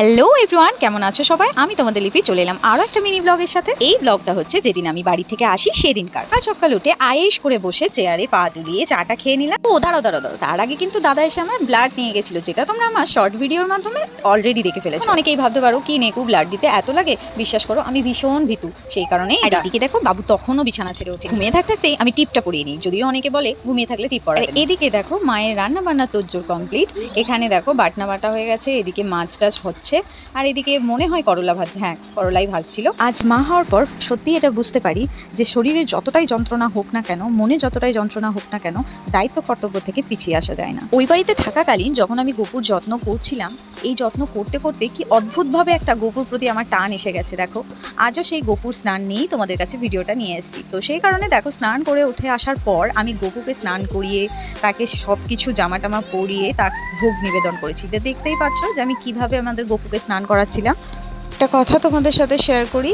Hello everyone কেমন আছো সবাই? আমি তোমাদের লিপি চলে এলাম আরও একটা মিনি ব্লগের সাথে। এই ব্লগটা হচ্ছে যেদিন আমি বাড়ি থেকে আসি সেদিনকার। আজ সকাল উঠে আয়েস করে বসে চেয়ারে পা দুলিয়ে চাটা খেয়ে নিলাম। ও দাঁড়াও দাঁড়াও দাঁড়াও। তার আগে কিন্তু দাদা এসে আমার ব্লাড নিয়ে গেছিল যেটা তোমরা আমার শর্ট ভিডিওর মাধ্যমে অলরেডি দেখে ফেলেছো। অনেকেই ভাবতে পারো কি নেকু ব্লাড দিতে এত লাগে? বিশ্বাস করো আমি ভীষণ ভীতু। সেই কারণে এদিকে দেখো বাবু তখনও বিছানা ছেড়ে ওঠে। ঘুমিয়ে থাকতে থাকতেই আমি টিপটা পরিয়ে নিই। যদিও অনেকে বলে ঘুমিয়ে থাকলে টিপ পড়া এদিকে দেখো মায়ের রান্না বান্না তোজ্জোর কমপ্লিট এখানে দেখো বাটনা বাটা হয়ে গেছে এদিকে মাছ টাছ হচ্ছে আর এদিকে মনে হয় করলা ভাজ হ্যাঁ করলাই ভাজছিল। আজ মা হওয়ার পর সত্যি এটা বুঝতে পারি যে শরীরে যতটাই যন্ত্রণা হোক না কেন, মনে যতটাই যন্ত্রণা হোক না কেন, দায়িত্ব কর্তব্য থেকে পিছিয়ে আসা যায় না। ওই বাড়িতে থাকাকালীন যখন আমি গোপুর যত্ন করছিলাম, এই যত্ন করতে করতে কি অদ্ভুতভাবে একটা গোপুর প্রতি আমার টান এসে গেছে, দেখো। আজও সেই গোপুর স্নান নিয়েই তোমাদের কাছে ভিডিওটা নিয়ে এসেছি। তো সেই কারণে দেখো, স্নান করে উঠে আসার পর আমি গোপুকে স্নান করিয়ে, তাকে সব কিছু জামা টামা পরিয়ে তার ভোগ নিবেদন করেছি। তো দেখতেই পাচ্ছ যে আমি কীভাবে আমাদের গোপুকে স্নান করাচ্ছিলাম। একটা কথা তোমাদের সাথে শেয়ার করি।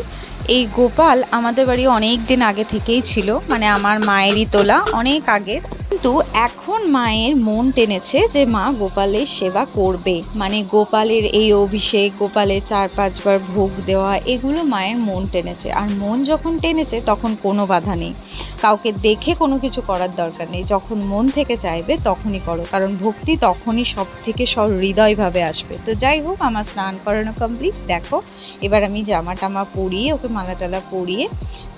এই গোপাল আমাদের বাড়ি অনেক দিন আগে থেকেই ছিল মানে আমার মায়েরই তোলা অনেক আগের কিন্তু এখন মায়ের মন টেনেছে যে মা গোপালের সেবা করবে। মানে গোপালের এই অভিষেক, গোপালের চার পাঁচবার ভোগ দেওয়া, এগুলো মায়ের মন টেনেছে। আর মন যখন টেনেছে তখন কোনো বাধা নেই। কাউকে দেখে কোনো কিছু করার দরকার নেই। যখন মন থেকে চাইবে তখনই করো। কারণ ভক্তি তখনই সব থেকে সব হৃদয়ভাবে আসবে। তো যাই হোক, আমার স্নান করানো কমপ্লিট দেখো, এবার আমি জামা টামা পরিয়ে, ওকে মালা টালা পরিয়ে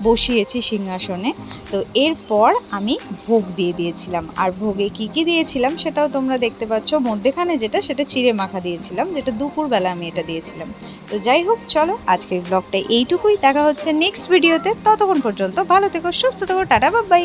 বসিয়েছি সিংহাসনে। তো এরপর আমি ভোগ দিয়ে দিয়েছিলাম। আর ভোগে কি কি দিয়েছিলাম সেটাও তোমরা দেখতে পাচ্ছ। মধ্যেখানে যেটা, সেটা চিড়ে মাখা দিয়েছিলাম, যেটা দুপুরবেলা আমি এটা দিয়েছিলাম। তো যাই হোক, চলো আজকের ব্লগটা এইটুকুই। দেখা হচ্ছে নেক্সট ভিডিওতে ততক্ষণ পর্যন্ত ভালো থেকো, সুস্থ থেকো டாட்டா பை.